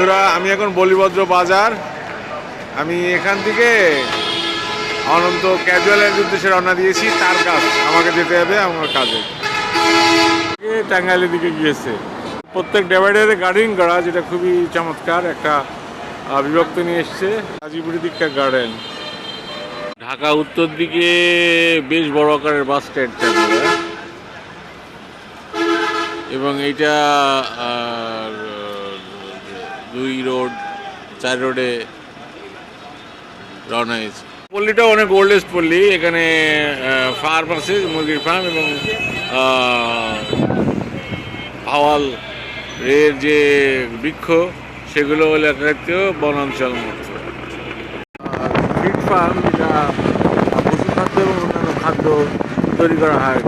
বন্ধুরা, আমি এখন বলিভদ্র বাজার। আমি এখান থেকে অনন্ত ক্যাজুয়ালের উদ্দেশ্যে রওনা দিয়েছি। তার কাজ, আমাকে যেতে হবে আমার কাজে। টাঙ্গাইলের দিকে গিয়েছে। প্রত্যেক ডিভাইডারে গার্ডেন করা, যেটা খুবই চমৎকার, একটা বিভক্ত নিয়ে এসছে। গাজীপুরি দীক্ষা গার্ডেন ঢাকা উত্তর দিকে বেশ বড় আকারের বাস স্ট্যান্ড এবং এইটা আর, দুই রোড চার রোডে রওনা হয়েছে। পল্লীটা অনেক ওল্ডেস্ট পল্লী এখানে ফার্ম আছে মুরগির ফার্ম এবং আহ, আওয়াল এর যে বৃক্ষ সেগুলো এলাকাতেও বনাঞ্চল মতো। ফিড ফার্ম যেটা পশু খাদ্য এবং অন্যান্য খাদ্য তৈরি করা হয়।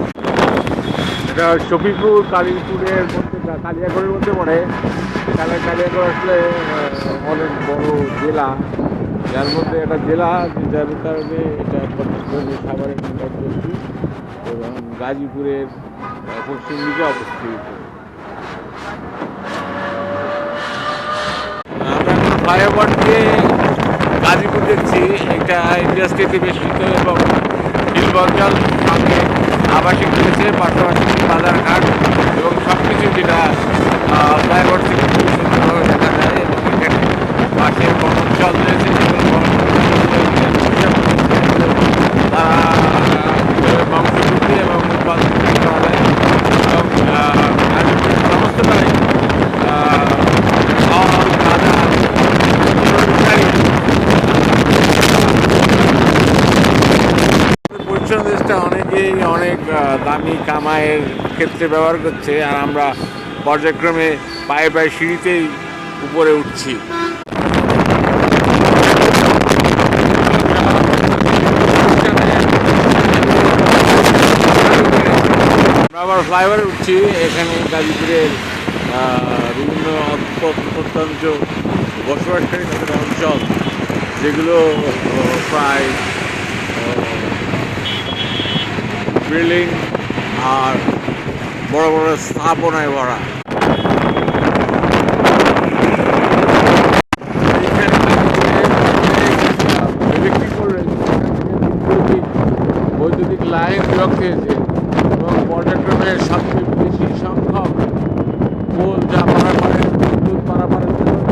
এটা শফিপুর কালীপুরের মধ্যে, কালিয়াগড়ের মধ্যে পড়ে। কালে কালিয়াগড় আসলে অনেক বড় জেলা। যার মধ্যে একটা জেলা, যার কারণে এটা পর্যটনের খাবারের নিকটবর্তী এবং গাজীপুরের পশ্চিম দিকে অবস্থিত। আমরা ফ্লাইওভার দিয়ে গাজীপুর দেখছি। এটা ইন্ডাস্ট্রিতে বেষ্টিত এবং শিল্পাঞ্চল সঙ্গে আবাসিক রয়েছে পাশাপাশি বাজারঘাট এবং সব কিছু যেটা ফ্লাইওভার থেকে খুব সুন্দরভাবে দেখা যায় এবং এখানে পাশে বনাঞ্চল রয়েছে যেগুলো বনাঞ্চল তারা কীভাবে মাংস বিক্রি এবং উৎপাদন বিক্রি করা যায় এবং আহ, গাজীপুরের সমস্তটাই আহ, ফল, বাজার, ইত্যাদি পরিচ্ছন্ন দেশটা অনেকেই অনেক আহ, দামি কামাইয়ের ক্ষেত্রে ব্যবহার করছে আর আমরা পর্যায়ক্রমে পায়ে পায়ে সিঁড়িতেই উপরে উঠছি। আবার ফ্লাইওভারে উঠছি, এখানে গাজীপুরের বিভিন্ন প্রত্যন্ত বসবাসকারী তাদের অঞ্চল, যেগুলো প্রায় বিল্ডিং আর বড় বড় স্থাপনায় ভরা বৈদ্যুতিক লাইন বিভক্ত হয়েছে এবং পর্যায়ক্রমে সবচেয়ে বেশি সংখ্যক পোল যা পারাপারের বিদ্যুৎ পারাপারের জন্য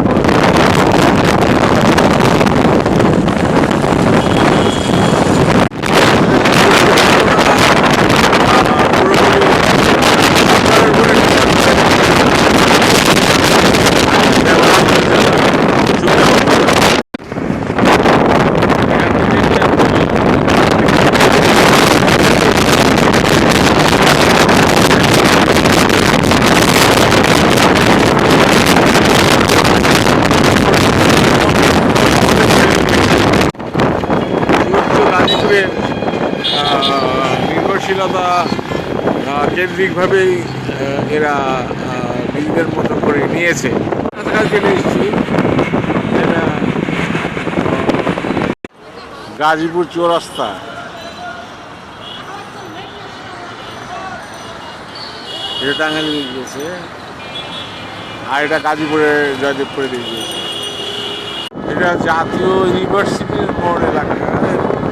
গাজীপুরের নির্ভরশীলতা কেন্দ্রিকভাবেই এরা নিজেদের মতো করে নিয়েছে। এসেছি গাজীপুর চৌরাস্তা। এটা টাঙ্গালি গিয়েছে। আর এটা গাজীপুরের জয়দেবপুরে দিয়ে গিয়েছে। এটা জাতীয় ইউনিভার্সিটির মোড় এলাকা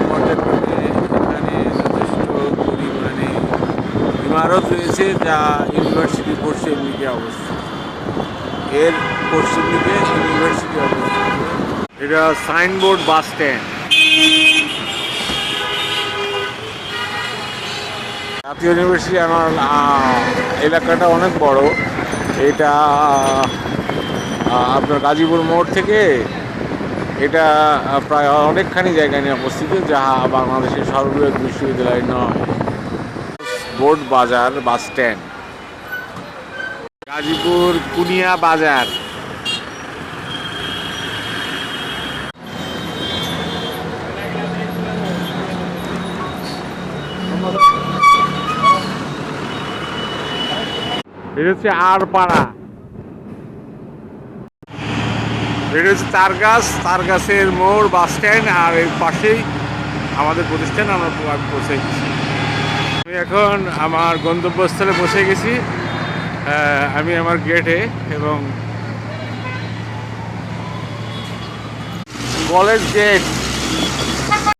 পর্যায়ক্রমে এখানে যথেষ্ট পরিমাণে ইমারত রয়েছে যা ইউনিভার্সিটি পশ্চিম দিকে অবস্থিত এর পশ্চিম দিকে ইউনিভার্সিটি অবস্থিত এটা সাইনবোর্ড বাস স্ট্যান্ড জাতীয় ইউনিভার্সিটি আমার এলাকাটা অনেক বড়। এটা আপনার গাজীপুর মোড় থেকে এটা প্রায় অনেকখানি জায়গা নিয়ে অবস্থিত যা বাংলাদেশের সর্ববৃহৎ বিশ্ববিদ্যালয় নয়। বোর্ড বাজার বাস স্ট্যান্ড গাজীপুর কুনিয়া বাজার। হচ্ছে আর পাড়া। এটা হচ্ছে তার গাছ, তার গাছের মোড়, বাস স্ট্যান্ড, আর এর পাশেই আমাদের প্রতিষ্ঠান, আমরা আমি পৌঁছে গেছি। আমি এখন আমার গন্তব্যস্থলে পৌঁছে গেছি। হ্যাঁ, আমি আমার গেটে এবং কলেজ গেট